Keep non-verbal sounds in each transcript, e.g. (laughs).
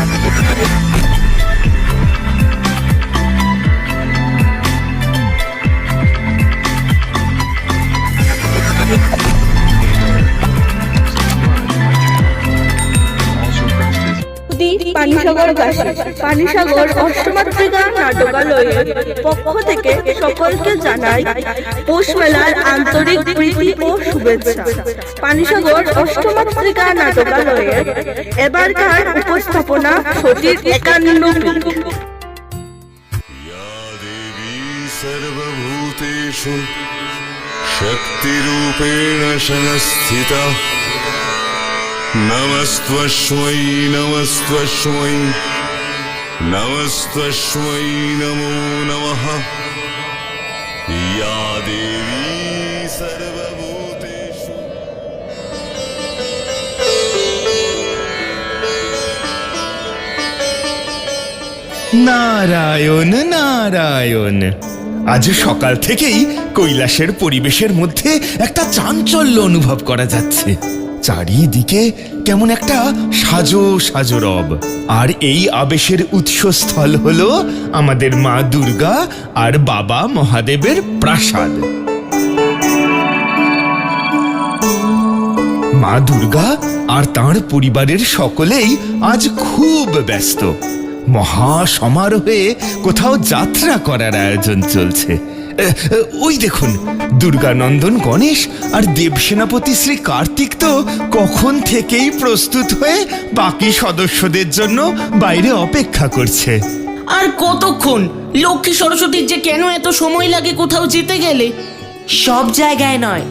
Thank you. কারাগারে পানিসাগর অষ্টমাত্রিকা নাটকালয়ের পক্ষ থেকে সকলকে জানাই পৌষ মেলার আন্তরিক প্রীতি ও শুভেচ্ছা। পানিসাগর অষ্টমাত্রিকা নাটকালয়ের এবারকার উপস্থাপনা সতীর একান্ন সর্বভূতেষু, শক্তিরূপেণ সংস্থিতা शक्तिरूपेण संस्थिता नमस्त्वस्मै नमस्त्वस्मै नमस्त्वस्मै नमो नमः या देवी सर्वभूतेषु নারায়ণ নারায়ণ আজ সকাল থেকেই কৈলাসের পরিবেশের মধ্যে একটা চাঞ্চল্য অনুভব করা যাচ্ছে চারিদিকে কেমন একটা সাজো সাজো রব। আর এই আবেশের উৎসস্থল হলো আমাদের মা দুর্গা আর বাবা মহাদেবের প্রাসাদ। মা দুর্গা আর তার পরিবারের সকলেই আজ খুব ব্যস্ত। মহা সমারোহে কোথাও যাত্রা করার আয়োজন চলছে। ওই দেখুন দুর্গানন্দন গণেশ আর দেবসেনাপতি শ্রী কার্তিক তো কখন থেকেই প্রস্তুত হয়ে বাকি সদস্যদের জন্য বাইরে অপেক্ষা করছে। আর কতক্ষণ? লক্ষ্মী সরস্বতীর যে কেন এত সময় লাগে কোথাও যেতে গেলে? সব জায়গায় নয়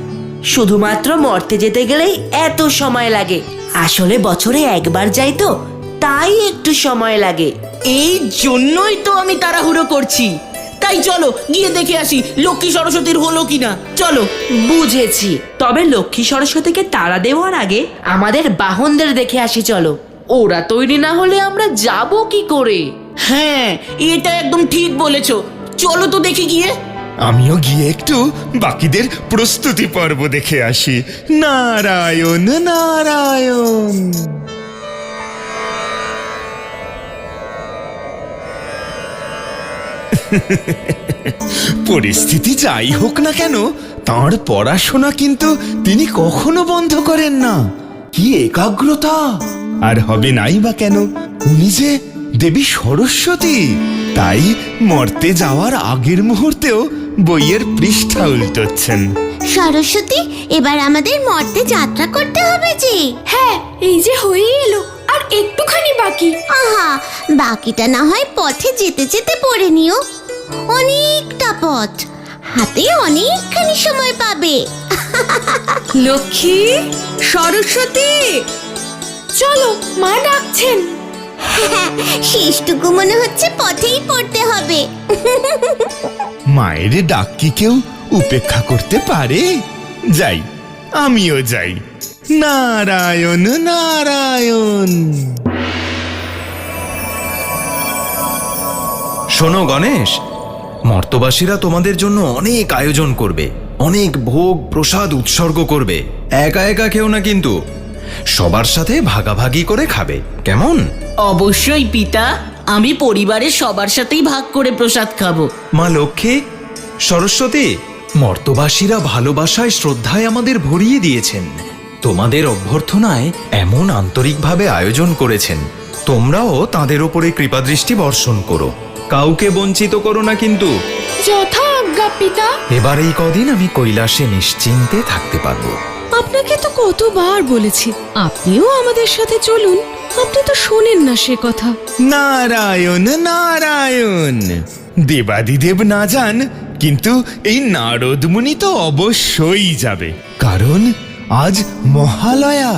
শুধুমাত্র মর্তে যেতে গেলেই এত সময় লাগে। আসলে বছরে একবার যাই তো তাই একটু সময় লাগে। এই জন্যই তো আমি তাড়াহুড়ো করছি। তাই চলো গিয়ে দেখে আসি লক্ষ্মী সরস্বতীর হলো কিনা। চলো। বুঝেছি। তবে লক্ষ্মী সরস্বতীকে তাড়া দেওয়ার আগে আমাদের বাহনদের দেখে আসি চলো। ওরা তৈরি না হলে আমরা যাব কি করে? হ্যাঁ এটা একদম ঠিক বলেছ। চলো তো দেখি গিয়ে। আমিও গিয়ে একটু বাকিদের প্রস্তুতি পর্ব দেখে আসি। নারায়ণ নারায়ণ। (laughs) পরিস্থিতি যাই হোক না কেন তার পড়াশোনা কিন্তু তিনি কখনো বন্ধ করেন না। কি একাগ্রতা! আর হবে নাই বা কেন? উনি যে দেবী সরস্বতী তাই মর্তে যাওয়ার আগের মুহূর্তেও বইয়ের পৃষ্ঠা উল্টোচ্ছেন। সরস্বতী এবার আমাদের মর্তে যাত্রা করতে হবে যে। হ্যাঁ এই যে হয়েই এলো। একটুখানি বাকি। আহা বাকিটা না হয় পথে যেতে যেতে পড়ে নিও। অনেকটা পথ হাতে অনেকখানি সময় পাবে। (laughs) লক্ষ্মী সরস্বতী! চলো মা ডাকছেন। (laughs) শেষটুকু মনে হচ্ছে পথেই পড়তে হবে। (laughs) মায়ের ডাক কি কেউ উপেক্ষা করতে পারে? যাই আমিও যাই। নারায়ণ নারায়ণ। শোনো গণেশ মর্তবাসীরা তোমাদের জন্য অনেক আয়োজন করবে অনেক ভোগ প্রসাদ উৎসর্গ করবে একা একা কেউ না কিন্তু। সবার সাথে ভাগাভাগি করে খাবে কেমন? অবশ্যই পিতা আমি পরিবারের সবার সাথেই ভাগ করে প্রসাদ খাব। মা লক্ষ্মী সরস্বতী মর্তবাসীরা ভালোবাসায় শ্রদ্ধায় আমাদের ভরিয়ে দিয়েছেন। তোমাদের অভ্যর্থনায় এমন আন্তরিকভাবে আয়োজন করেছেন। তোমরাও তাদের ওপরে কৃপাদৃষ্টি বর্ষণ করো। কাউকে বঞ্চিত করো না কিন্তু। এবার এই কদিন আমি কৈলাসে নিশ্চিন্তে থাকতে পারব। আপনাকে তো কতবার বলেছি আপনিও আমাদের সাথে চলুন। আপনি তো শোনেন না সে কথা। নারায়ণ নারায়ণ। দেবাদিদেব না যান কিন্তু এই নারদ মুনি তো অবশ্যই যাবে। কারণ আজ মহালয়া।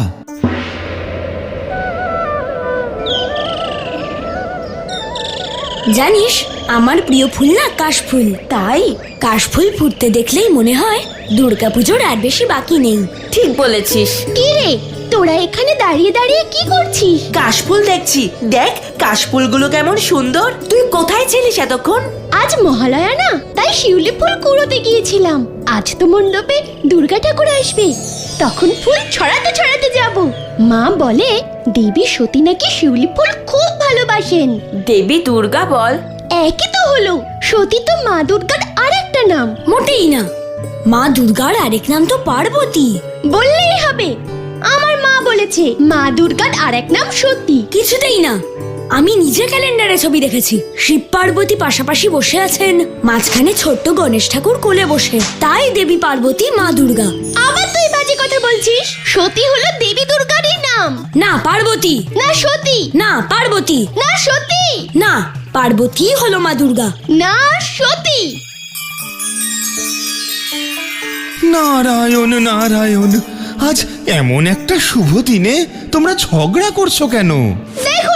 জানিস আমার প্রিয় ফুল না কাশফুল। তাই কাশফুল ফুটতে দেখলেই মনে হয় দুর্গাপুজোর আর বেশি বাকি নেই। ঠিক বলেছিস। কি রে তোরা এখানে দাঁড়িয়ে দাঁড়িয়ে কি করছিস? কাশফুল দেখছি। দেখ কাশফুলগুলো কেমন সুন্দর। তুই কোথায় ছিলিস এতক্ষণ? আজ মহালয়া না তাই শিউলি ফুল কুড়োতে গিয়েছিলাম। আজ তো মণ্ডপে দুর্গা ঠাকুর আসবে। তখন ফুল ছড়াতে ছড়াতে যাব। মা বলে দেবী সতী নাকি শিউলি ফুল খুব ভালোবাসেন। দেবী দুর্গা বল। একই তো হলো সতী তো মা দুর্গার আরেকটা নাম। মোটেই না। মা দুর্গার আরেক নাম তো পার্বতী। বললেই হবে। আমার মা বলেছে মা দুর্গার আরেক নাম সতী। কিছুতেই না। আমি নিজে ক্যালেন্ডারে ছবি দেখেছি। শিব পার্বতী পাশাপাশি বসে আছেন। মাঝখানে ছোট্ট গণেশ ঠাকুর কোলে বসে। তাই দেবী পার্বতী মা দুর্গা। আবার তুই বাজে কথা বলছিস? সতী হলো দেবী দুর্গারই নাম। না পার্বতী। না সতী। না পার্বতী। না সতী। না পার্বতী হলো মা দুর্গা। না সতী। নারায়ণ নারায়ণ আজ এমন একটা শুভ দিনে তোমরা ঝগড়া করছ কেন? দেখো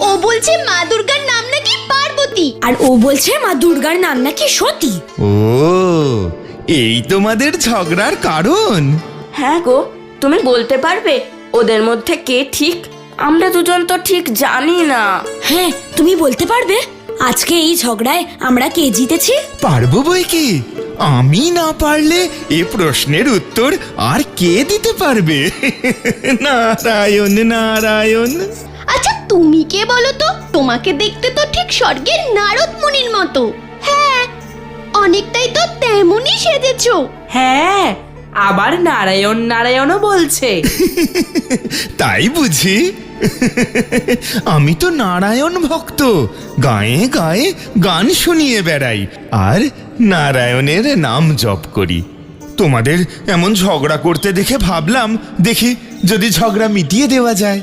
ও বলছে মা দুর্গার নাম নাকি পার্বতী। আর ও বলছে মা দুর্গার নাম নাকি সতী। ও এই তোমাদের ঝগড়ার কারণ। হ্যাঁ গো তুমি বলতে পারবে ওদের মধ্যে কে ঠিক? আমরা দুজন তো ঠিক জানি না। হ্যাঁ তুমি বলতে পারবে। আজকে এই ঝগড়ায় আমরা কে জিতেছি? পারব বই কি? আমি না পারলে এ প্রশ্নের উত্তর আর কে দিতে পারবে? (laughs) নারায়ণ নারায়ণ। আচ্ছা তুমি কে বলো তো? তোমাকে দেখতে তো ঠিক স্বর্গের নারদ মুনির মতো। হ্যাঁ অনেকটাই তো তেমনই সেজেছো। হ্যাঁ আবার নারায়ণ নারায়ণও বলছে। (laughs) তাই বুঝি? (laughs) আমি তো নারায়ণ ভক্ত। গায়ে গায়ে গান শুনিয়ে বেড়াই আর নারায়ণের নাম জপ করি। তোমাদের এমন ঝগড়া করতে দেখে ভাবলাম দেখি যদি ঝগড়া মিটিয়ে দেওয়া যায়।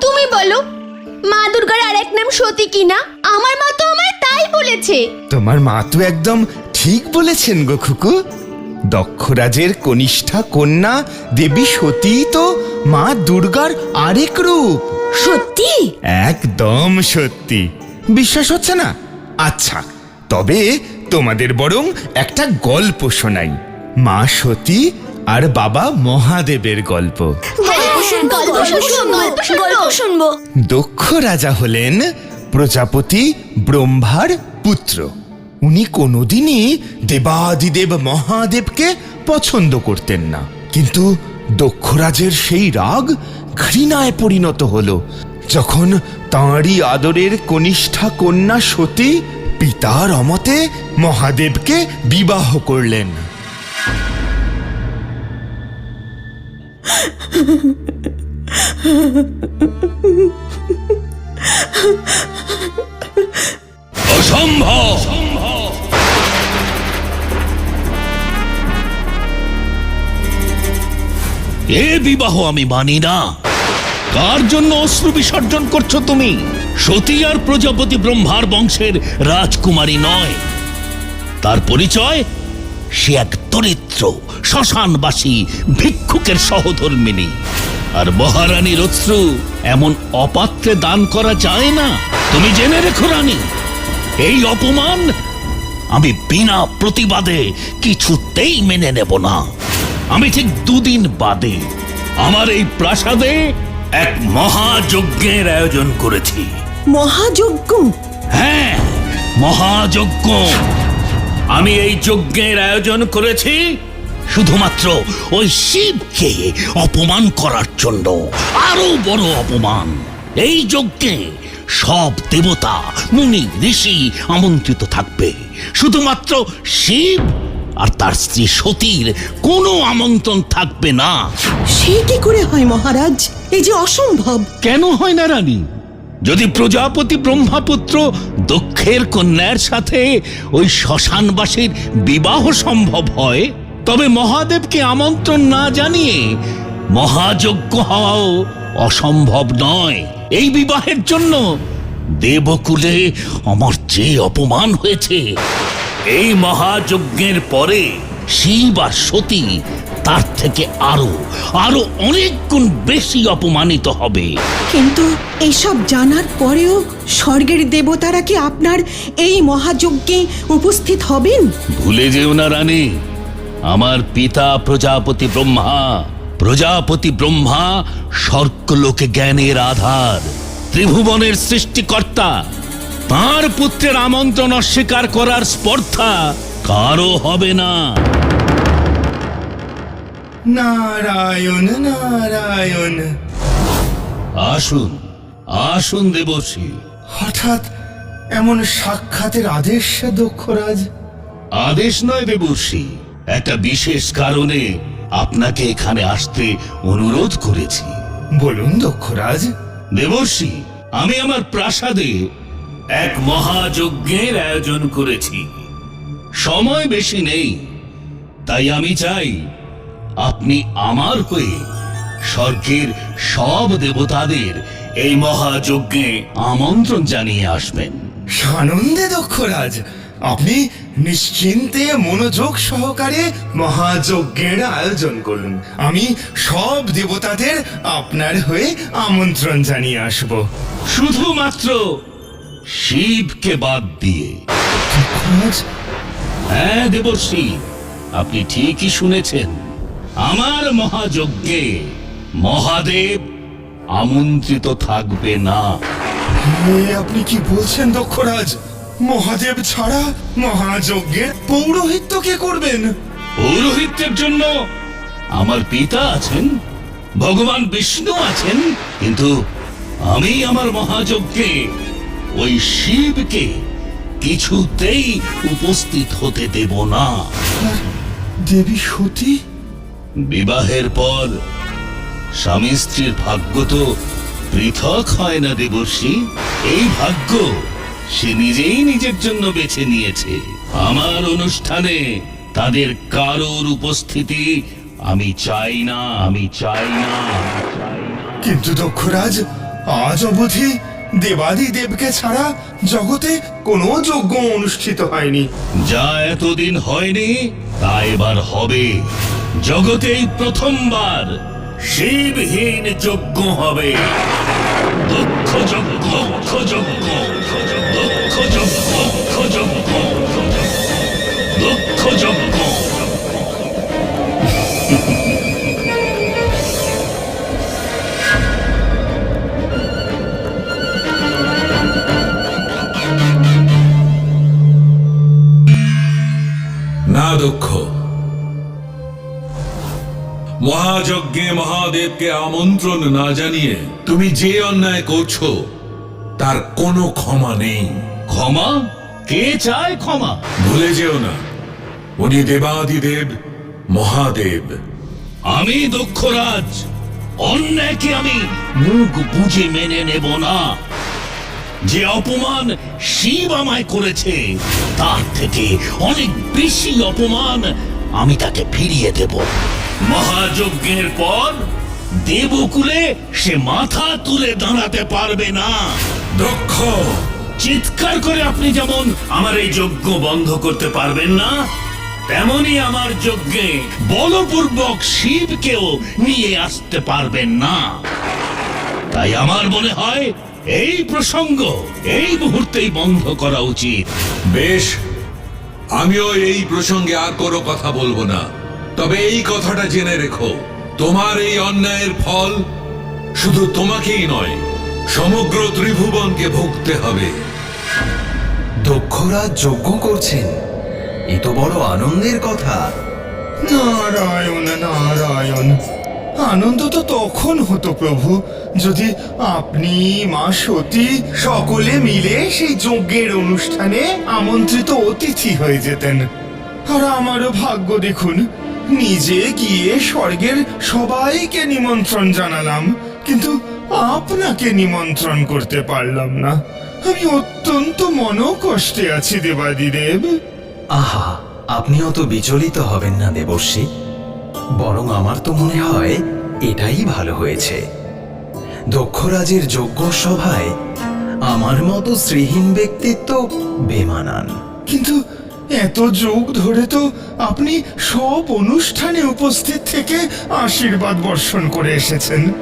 তুমি বলো মা দুর্গার আরেক নাম সতী কিনা? আমার মা তো আমায় তাই বলেছে। তোমার মা তো একদম ঠিক বলেছেন গো খুকু। দক্ষরাজের কনিষ্ঠা কন্যা দেবী সতী তো মা দুর্গার আরেক রূপ। সত্যি একদম সত্যি বিশ্বাস হচ্ছে না? আচ্ছা তবে তোমাদের বরং একটা গল্প শোনাই। মা সতী আর বাবা মহাদেবের গল্প। দক্ষ রাজা হলেন প্রজাপতি ব্রহ্মার পুত্র। উনি কোনোদিনই দেবাদিদেব মহাদেবকে পছন্দ করতেন না। কিন্তু দক্ষরাজের সেই রাগ ঘৃণায় পরিণত হল যখন তাঁরই আদরের কনিষ্ঠা কন্যা সতী পিতার অমতে মহাদেবকে বিবাহ করলেন। এ বিবাহ আমি মানি না। কার জন্য অশ্রু বিসর্জন করছ তুমি? সতী আর প্রজাপতি ব্রহ্মার বংশের রাজকুমারী নয়। তার পরিচয় সে এক দরিদ্র শ্মশানবাসী ভিক্ষুকের সহধর্মিনী। আর মহারানীর অশ্রু এমন অপাত্রে দান করা যায় না। তুমি জেনে রেখো রানী এই অপমান আমি বিনা প্রতিবাদে কিছুতেই মেনে নেব না। আমি ঠিক দুদিন বাদে আমার এই প্রাসাদে এক মহাযজ্ঞের আয়োজন করেছি। মহাযজ্ঞ? হ্যাঁ মহাযজ্ঞ। আমি এই যজ্ঞের আয়োজন করেছি শুধুমাত্র ওই শিবকে অপমান করার জন্য। আরও বড় অপমান। এই যজ্ঞে সব দেবতা মুনি ঋষি আমন্ত্রিত থাকবে। শুধুমাত্র শিব আর তার স্ত্রী সতীর কোনো আমন্ত্রণ থাকবে না। সে কি করে হয় মহারাজ? এই যে অসম্ভব। কেন হয় না রানী? যদি প্রজাপতি ব্রহ্মাপুত্র দক্ষের কন্যার সাথে ওই শ্মশানবাসীর বিবাহ সম্ভব হয় তবে মহাদেবকে আমন্ত্রণ না জানিয়ে মহাযজ্ঞ হওয়াও অসম্ভব নয়। এই বিবাহের জন্য দেবকুলে আমার যে অপমান হয়েছে। এই মহাযজ্ঞের পরে শিব আর সতী তার থেকে আরও আরও অনেক গুণ বেশি অপমানিত হবে। কিন্তু এইসব জানার পরেও স্বর্গের দেবতারা কি আপনার এই মহাযজ্ঞে উপস্থিত হবেন? ভুলে যেও না রানী। আমার পিতা প্রজাপতি ব্রহ্মা প্রজাপতি ব্রহ্মা স্বর্গলোকে জ্ঞানের আধার ত্রিভুবনের সৃষ্টিকর্তা তার পুত্রের আমন্ত্রণ অস্বীকার করার স্পর্ধা কারও হবে না। নারায়ণ নারায়ণ। আসুন আসুন দেবশ্রী। হঠাৎ এমন সাক্ষাতের আদেশ দক্ষরাজ আদেশ নয় দেবর্ষী একটা বিশেষ কারণে আপনাকে এখানে আসতে অনুরোধ করেছি। বলুন দক্ষরাজ। দেবর্ষী আমি আমার প্রাসাদে এক মহাযজ্ঞের আয়োজন করেছি। সময় বেশি নেই তাই আমি চাই আপনি আমার হয়ে স্বর্গের সব দেবতাদের এই মহাযজ্ঞে আমন্ত্রণ জানিয়ে আসবেন। সানন্দে দক্ষরাজ আপনি নিশ্চিন্তে মনোযোগ সহকারে মহাযজ্ঞের আয়োজন করুন। আমি সব দেবতাদের আপনার হয়ে আমন্ত্রণ জানিয়ে আসব। শুধুমাত্র শিবকে বাদ দিয়ে। হ্যাঁ দেবশ্রী আপনি ঠিকই শুনেছেন। আমার মহাযজ্ঞে মহাদেব আমন্ত্রিত থাকবে না। আপনি কি বলছেন দক্ষরাজ? মহাদেব ছাড়া মহাযজ্ঞের পৌরোহিত্য কে করবেন? পৌরোহিত্যের জন্য আমার পিতা আছেন ভগবান বিষ্ণু আছেন কিন্তু আমি আমার মহাযজ্ঞে ওই শিবকে কিছুতেই উপস্থিত হতে দেব না। দেবী সতী? বিবাহের পর স্বামী স্ত্রীর ভাগ্য তো পৃথক হয় না দেবর্ষী। এই ভাগ্য সে নিজেই নিজের জন্য বেছে নিয়েছে। আমার অনুষ্ঠানে তাদের কারোর উপস্থিতি আমি চাই না আমি চাই না কিন্তু দক্ষরাজ আজ অবধি দেবাদি দেবকে ছাড়া জগতে কোনো যজ্ঞ অনুষ্ঠিত হয়নি। যা এতদিন হয়নি তা এবার হবে। জগতেই প্রথমবার শিবহীন যজ্ঞ হবে। দক্ষ যজ্ঞ দক্ষ যজ্ঞ দক্ষ যজ্ঞ দক্ষ যজ্ঞ দক্ষ যজ্ঞ না দক্ষ মহাযজ্ঞে মহাদেবকে আমন্ত্রণ না জানিয়ে তুমি যে অন্যায় করছ তার কোনো ক্ষমা নেই। ক্ষমা? কে চায় ক্ষমা? ভুলে যেও না উনি দেবাদিদেব মহাদেব। আমি দক্ষরাজ অন্যায়কে আমি মুখ বুঝে মেনে নেব না। যে অপমান শিব আমায় করেছে তার থেকে অনেক বেশি অপমান আমি তাকে ফিরিয়ে দেব। মহাযজ্ঞের পর দেবকুলে সে মাথা তুলে দাঁড়াতে পারবে না। দক্ষ। চিৎকার করে আপনি যেমন আমার এই যজ্ঞ বন্ধ করতে পারবেন না তেমনি আমার যজ্ঞে বলপূর্বক শিবকেও নিয়ে আসতে পারবেন না। তাই আমার মনে হয় এই প্রসঙ্গ এই মুহূর্তেই বন্ধ করা উচিত। বেশ আমিও এই প্রসঙ্গে আর কোনো কথা বলব না। তবে এই কথাটা জেনে রেখো। তোমার এই অন্যায়ের ফল শুধু তোমাকেই নয় সমগ্র ত্রিভুবনকে ভুগতে হবে। দক্ষরা যজ্ঞ করছেন। এ তো বড় আনন্দের কথা। নারায়ণ নারায়ণ আনন্দ তো তখন হতো প্রভু যদি আপনি মা সতী সকলে মিলে সেই যজ্ঞের অনুষ্ঠানে আমন্ত্রিত অতিথি হয়ে যেতেন। আর আমারও ভাগ্য দেখুন নিজে গিয়ে স্বর্গের সবাইকে নিমন্ত্রণ জানালাম কিন্তু আপনাকে নিমন্ত্রণ করতে পারলাম না। আমি অত্যন্ত মনোকষ্টে আছি দেবাদিদেব। আহা আপনি অত বিচলিত হবেন না দেবর্ষী। বরং আমার তো মনে হয় এটাই ভালো হয়েছে। দক্ষরাজের যোগ্য সভায় আমার মতো শ্রীহীন ব্যক্তিত্ব বেমানান। কিন্তু এত যুগ ধরে তো আপনি সব অনুষ্ঠানে উপস্থিত থেকে আশীর্বাদ বর্ষণ করে এসেছেন।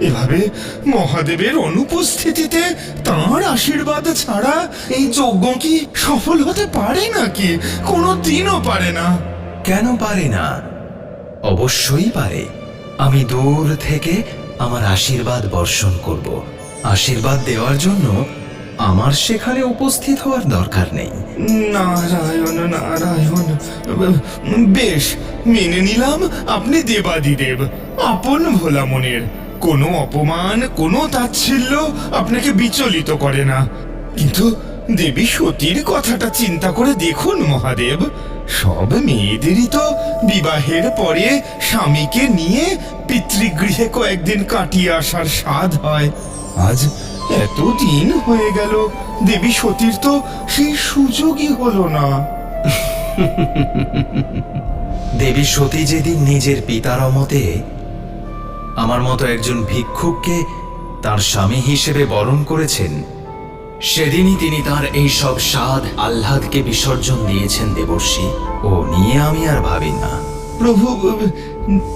এভাবে মহাদেবের অনুপস্থিতিতে তাঁর আশীর্বাদ ছাড়া এই যজ্ঞ কি সফল হতে পারে নাকি? কোনো দিনও পারে না। কেন পারে না? অবশ্যই পারে। আমি দূর থেকে আমার আশীর্বাদ বর্ষণ করব। আশীর্বাদ দেওয়ার জন্য আমার সেখানে উপস্থিত হওয়ার দরকার নেই। নারায়ণ নারায়ণ, বেশ, মেনে নিলাম, আপনি দেবাদিদেব, আপন ভোলা মনের কোনো অপমান, কোনো তাচ্ছিল্য আপনাকে বিচলিত করে না। কিন্তু দেবী সতীর কথাটা চিন্তা করে দেখুন, মহাদেব। সব মেয়েদেরই তো বিবাহের পরে স্বামীকে নিয়ে পিতৃগৃহে কয়েকদিন কাটিয়ে আসার স্বাদ হয়। আজ এত দিন হয়ে গেল দেবী সতীর তো সেই সুযোগই হলো না। দেবী সতী যেদিন নিজের পিতার অমতে আমার মতো একজন ভিক্ষুককে তার স্বামী হিসেবে বরণ করেছেন সেদিনই তিনি তার এই সব স্বাদ আহ্লাদকে বিসর্জন দিয়েছেন দেবর্ষী। ও নিয়ে আমি আর ভাবি না। প্রভু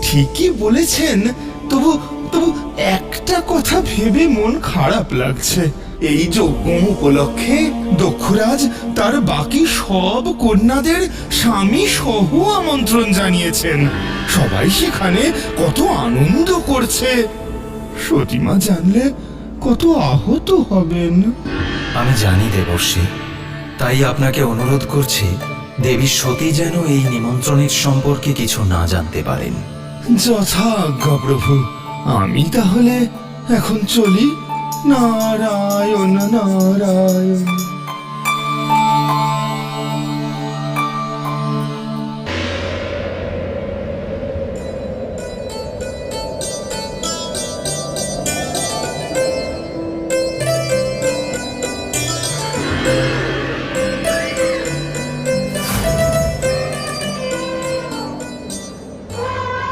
ঠিকই বলেছেন তবু তবু একটা কথা ভেবে মন খারাপ লাগছে। এই যজ্ঞ উপলক্ষে দক্ষরাজ তার বাকি সব কন্যাদের স্বামী সহ আমন্ত্রণ জানিয়েছেন। সবাই সেখানে কত আনন্দ করছে। সতীমা জানলে কত আহত হবেন। আমি জানি দেবর্ষী তাই আপনাকে অনুরোধ করছি দেবী সতী যেন এই নিমন্ত্রণের সম্পর্কে কিছু না জানতে পারেন। যথা আজ্ঞা প্রভু আমি তাহলে এখন চলি নারায়ণ নারায়ণ।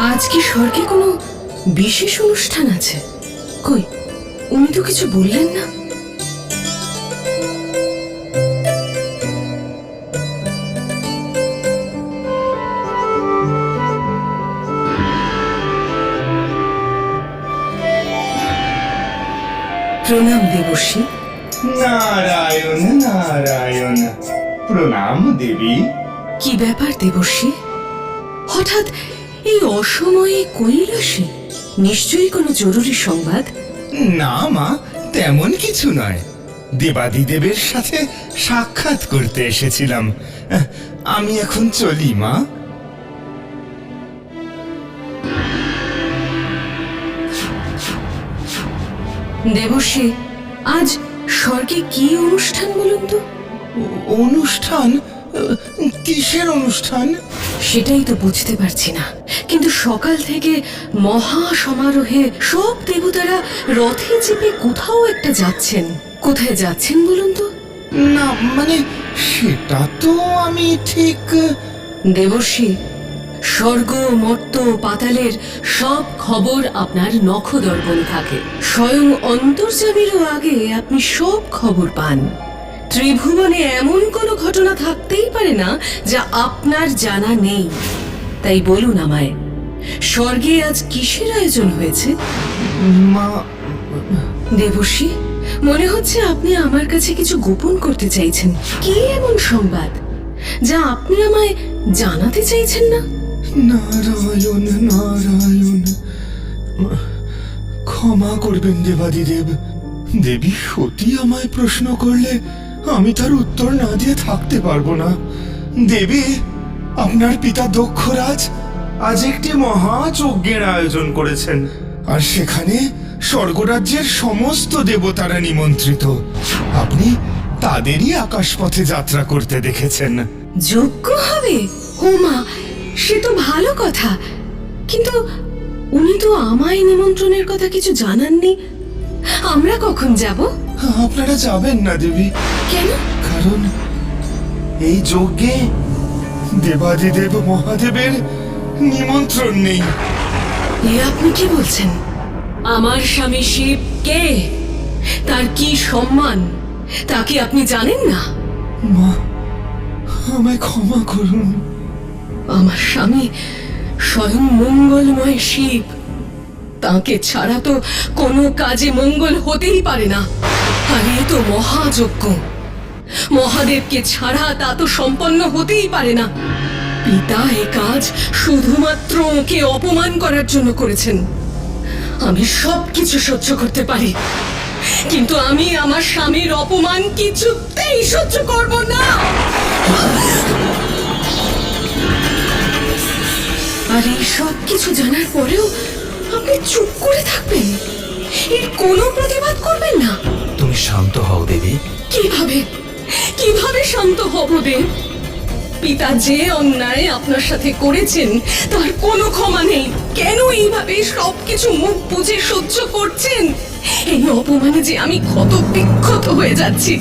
আজ কি স্বর্গে কোনো বিশেষ অনুষ্ঠান আছে। কই উনি তো কিছু বললেন না? প্রণাম দেবশ্রী। নারায়ণ নারায়ণ। প্রণাম দেবী। কি ব্যাপার দেবশ্রী? হঠাৎ এই অসময়ে কৈলাসে নিশ্চয়ই কোনো জরুরি সংবাদ? না মা তেমন কিছু নয়। দেবাদিদেবের সাথে সাক্ষাৎ করতে এসেছিলাম। আমি এখন চলি মা। দেবশ্রী আজ স্বর্গে কি অনুষ্ঠান বলুন তো? অনুষ্ঠান? কিসের অনুষ্ঠান? সেটাই তো বুঝতে পারছি না। কিন্তু সকাল থেকে মহা সমারোহে সব দেবতারা রথে চেপে কোথাও একটা যাচ্ছেন। কোথায় যাচ্ছেন বলুন তো? না মানে সেটা তো আমি ঠিক দেবর্ষী স্বর্গ মর্ত পাতালের সব খবর আপনার নখদর্পণে থাকে। স্বয়ং অন্তর্যামীরও আগে আপনি সব খবর পান। ত্রিভুবনে এমন কোনো ঘটনা থাকতেই পারে না যা আপনার জানা নেই। তাই বলুন আমায় স্বর্গে আজ কিসের আয়োজন হয়েছে? মা দেবর্ষী মনে হচ্ছে আপনি আমার কাছে কিছু গোপন করতে চাইছেন। কি এমন সংবাদ যা আপনি আমায় জানাতে চাইছেন না? নারায়ণ নারায়ণ ক্ষমা করবেন দেবাদিদেব। দেবী সতী আমায় প্রশ্ন করলে আমি তার উত্তর না দিয়ে থাকতে পারব না। দেবী আপনার পিতা দক্ষরাজ আজ একটি মহাযজ্ঞের আয়োজন করেছেন। আর সেখানে স্বর্গরাজ্যের সমস্ত দেবতারা নিমন্ত্রিত। আপনি তাদেরই আকাশপথে যাত্রা করতে দেখেছেন। যোগ্য হবে? হোমা সে তো ভালো কথা। কিন্তু উনি তো আমায় নিমন্ত্রণের কথা কিছু জানাননি। আমরা কখন যাব? আপনারা যাবেন না দেবী। কেন? কারণ এই যজ্ঞে দেবাদিদেব মহাদেবের নিমন্ত্রণ নেই। এ আপনি কি বলছেন? আমার স্বামী শিব কে? তার কি সম্মান? তাকে আপনি জানেন না? মা আমায় ক্ষমা করুন। আমার স্বামী স্বয়ং মঙ্গলময় শিব। তাকে ছাড়া তো কোনো কাজে মঙ্গল হতেই পারে না। আর এ তো মহাযজ্ঞ। মহাদেবকে ছাড়া তা তো সম্পন্ন হতেই পারে না। পিতা এ কাজ শুধুমাত্র ওকে অপমান করার জন্য করেছেন। আমি সব কিছু সহ্য করতে পারি। কিন্তু আমি আমার স্বামীর অপমান কিছুতেই সহ্য করব না। আর এই সব কিছু জানার পরেও আপনি চুপ করে থাকবেন। এর কোনো প্রতিবাদ করবেন না। তুমি তুমি শান্ত হও দেবী। কীভাবে? কীভাবে শান্ত হব দেব পিতা যে অন্যায় আপনার সাথে করেছেন, তার কোনো ক্ষমা নেই। কেন এইভাবে সবকিছু মুখ বুঝে সহ্য করছেন? এই অপমানে যে আমি ক্ষত বিক্ষত হয়ে যাচ্ছি,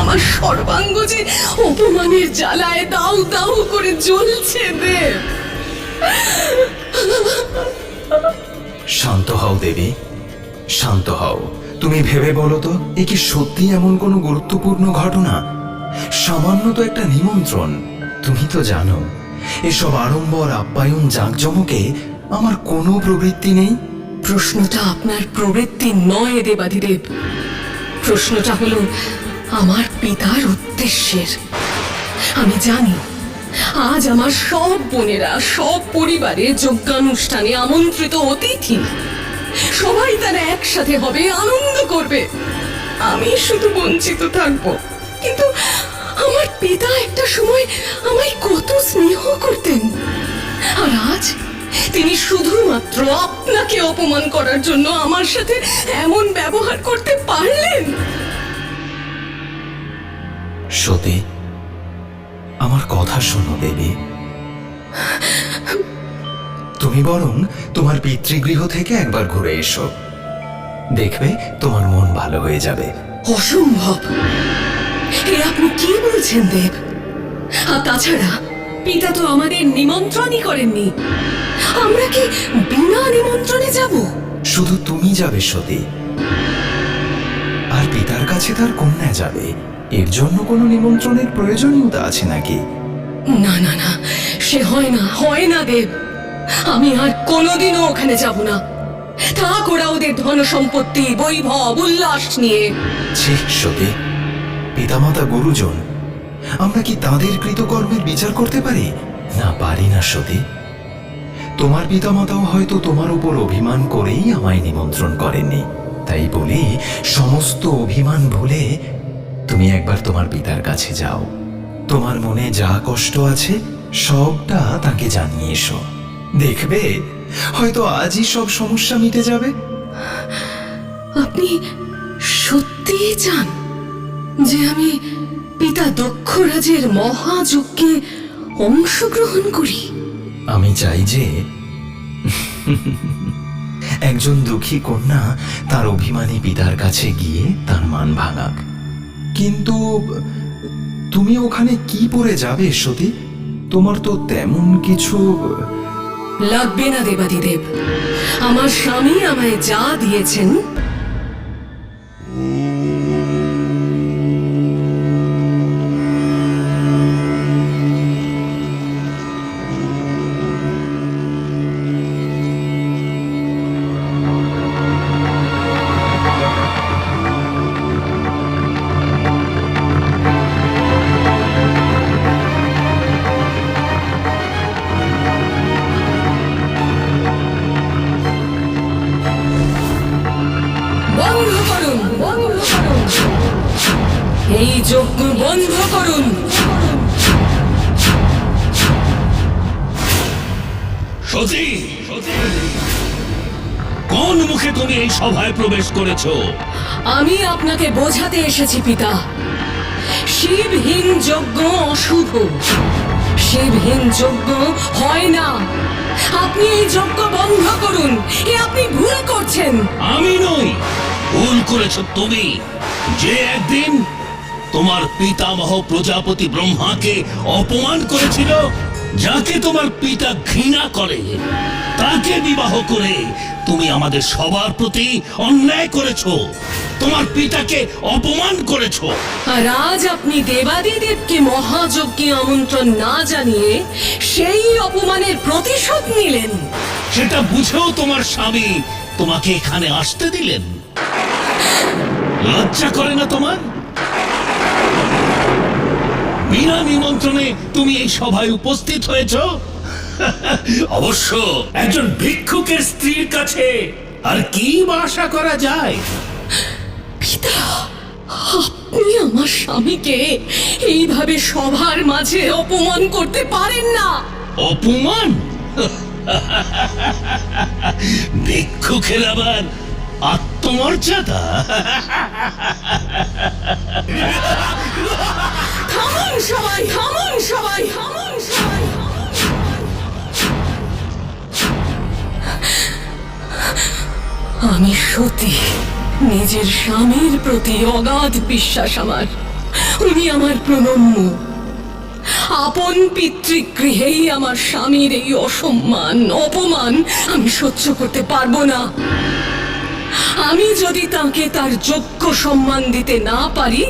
আমার সর্বাঙ্গ যে অপমানের জ্বালায় দাউ দাউ করে জ্বলছে দেব শান্ত হও, দেবী, শান্ত হও। তুমি ভেবে বলো তো, এ কি সত্যি এমন কোনো গুরুত্বপূর্ণ ঘটনা? সামান্য তো একটা নিমন্ত্রণ, তুমি তো জানো। এসব আড়ম্বর, আপ্যায়ন, জাঁকজমকে আমার কোনো প্রবৃত্তি নেই। প্রশ্নটা আপনার প্রবৃত্তি নয়, দেবাদিদেব। প্রশ্নটা হলো আমার পিতার উদ্দেশ্যের। আমি জানি, আজ আমার সব বোনেরা, সব পরিবারে যজ্ঞানুষ্ঠানে আমন্ত্রিত অতিথি। সবাই তারা একসাথে হবে, আনন্দ করবে। আমি শুধু বঞ্চিত থাকব। কিন্তু আমার পিতা একটা সময় আমায় কত স্নেহ করতেন। আর আজ তিনি শুধুমাত্র আপনাকে অপমান করার জন্য আমার সাথে এমন ব্যবহার করতে পারলেন। সতী, আমার কথা শোনো, দেবী। তুমি বরং তোমার পিতৃগৃহ থেকে একবার ঘুরে এসো। দেখবে তোমার মন ভালো হয়ে যাবে। অসম্ভব! এ আপনি কি বলছেন দেব? আর তাছাড়া পিতা তো আমাদের নিমন্ত্রণই করেননি। আমরা কি বিনা নিমন্ত্রণে যাব? শুধু তুমি যাবে সতী। আর পিতার কাছে তার কন্যা যাবে। এর জন্য কোনো নিমন্ত্রণের প্রয়োজনীয়তা আছে নাকি? না না না সে হয় না হয় না দেব। আমি আর কোনোদিনও ওখানে যাব না। থাক ওরা ওদের ধন সম্পত্তি বৈভব, উল্লাস নিয়ে। ছি, সতী। পিতামাতা গুরুজন, আমরা কি তাদের কৃতকর্মের বিচার করতে পারি? না পারি না, সতী। তোমার পিতামাতাও হয়তো তোমার উপর অভিমান করেই আমায় নিমন্ত্রণ করেননি। তাই বলি, সমস্ত অভিমান ভুলে তুমি একবার তোমার পিতার কাছে যাও। তোমার মনে যা কষ্ট আছে, সবটা তাকে জানিয়ে এসো। দেখবে? হয়তো আজই সব সমস্যা মিটে যাবে। আপনি সত্যিই চান যে আমি পিতা দক্ষরাজের মহাযজ্ঞে অংশগ্রহণ করি? আমি চাই যে একজন দুঃখী কন্যা তার অভিমানী পিতার কাছে গিয়ে তার মান ভাঙাক। কিন্তু তুমি ওখানে কি পরে যাবে সতী? তোমার তো তেমন কিছু লাগবে না দেবাদিদেব। আমার স্বামী আমায় যা দিয়েছেন এসেছি পিতা। শিবহীন যজ্ঞ অশুভ শিবহীন যজ্ঞ হয় না। আপনি এই যজ্ঞ বন্ধ করুন। এ আপনি ভুল করছেন। আমি নই। ভুল করেছ তুমি। যে একদিন তোমার পিতামহ প্রজাপতি ব্রহ্মাকে অপমান করেছিল, যাকে তোমার পিতা ঘৃণা করে, তাকে বিবাহ করে তুমি আমাদের সবার প্রতি অন্যায় করেছ। তোমার পিতাকে অপমান করেছ। আর আজ আপনি দেবাদিদেবকে মহাযজ্ঞে আমন্ত্রণ না জানিয়ে সেই অপমানের প্রতিশোধ নিলেন। সেটা বুঝেও তোমার স্বামী তোমাকে এখানে আসতে দিলেন। লজ্জা করে না তোমার? বিনা নিমন্ত্রণে তুমি এই সভায় উপস্থিত হয়েছ? অবশ্য একজন ভিক্ষুকের স্ত্রীর কাছে আর কি বা আশা করা যায়? পিতা আপনি আমার স্বামীকে এইভাবে সবার মাঝে অপমান করতে পারেন না। অপমান? ভিক্ষুকের আবার আত্ম আত্মমর্যাদা? থামুন সবাই থামুন সবাই থামুন সবাই। আমি সতী। নিজের স্বামীর প্রতি অগাধ বিশ্বাস আমার। উনি আমার প্রণম্য। আপন পিতৃগৃহেই আমার স্বামীর এই অসম্মান, অপমান আমি সহ্য করতে পারব না। আমি যদি তাকে তার যোগ্য সম্মান দিতে না পারি,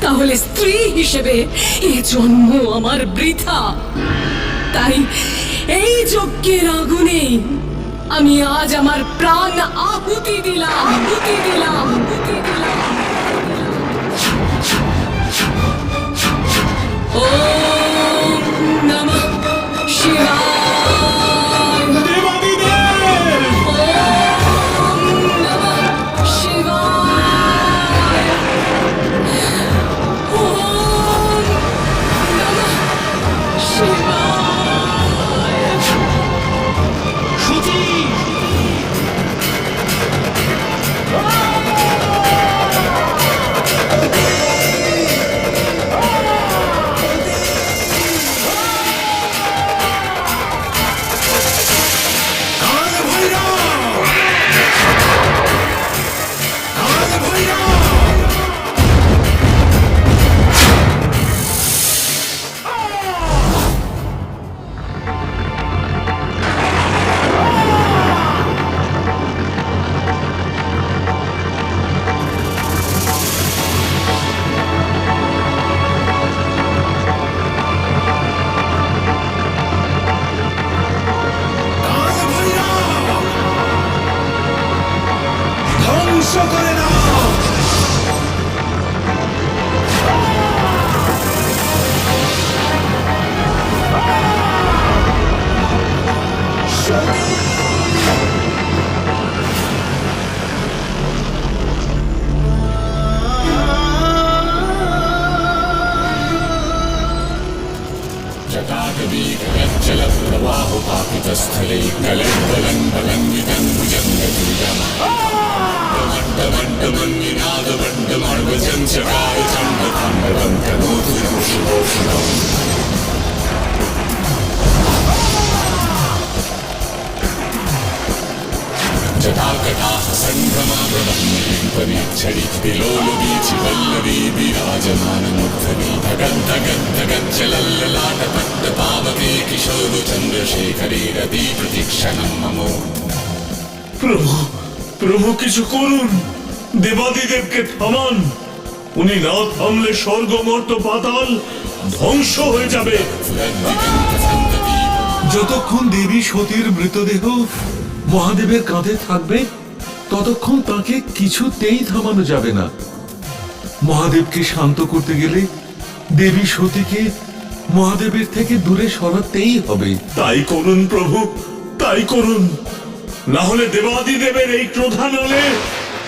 তাহলে স্ত্রী হিসেবে এ জন্ম আমার বৃথা। তাই এই যজ্ঞের আগুনে আমি আজ আমার প্রাণ আহুতি দিলাম আহুতি দিলাম আহুতি দিলাম। উনি না থামলে স্বর্গ, মর্ত, পাতাল ধ্বংস হয়ে যাবে। যতক্ষণ দেবী সতীর মৃতদেহ মহাদেবের কাঁধে থাকবে ততক্ষণ তাকে কিছুতেই থামানো যাবে না। মহাদেবকে শান্ত করতে গেলে দেবী সতীকে মহাদেবের থেকে দূরে সরাতেই হবে। তাই করুন প্রভু তাই করুন। না হলে দেবাদিদেবের এই ক্রোধানলে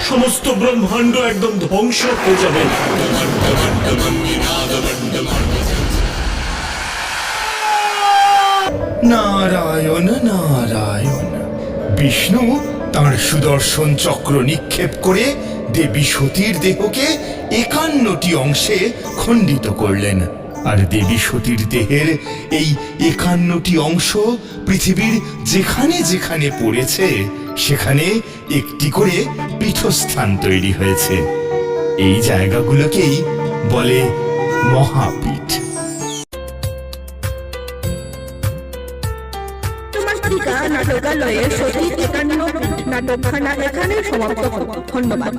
সমস্ত ব্রহ্মাণ্ড একদম ধ্বংস হয়ে যাবে। নারায়ণ নারায়ণ বিষ্ণু তার সুদর্শন চক্র নিক্ষেপ করে দেবী সতীর দেহকে একান্নটি অংশে খণ্ডিত করলেন। আর দেবী সতীর দেহের এই একান্নটি অংশ পৃথিবীর যেখানে যেখানে পড়েছে, সেখানে একটি করে পীঠস্থান তৈরি হয়েছে। এই জায়গাগুলোকেই বলে মহাপীঠ। তোমার নাটকালয়ে সঠিক একান্ন নাটকখানা এখানেই সমাপ্ত হলো। ধন্যবাদ।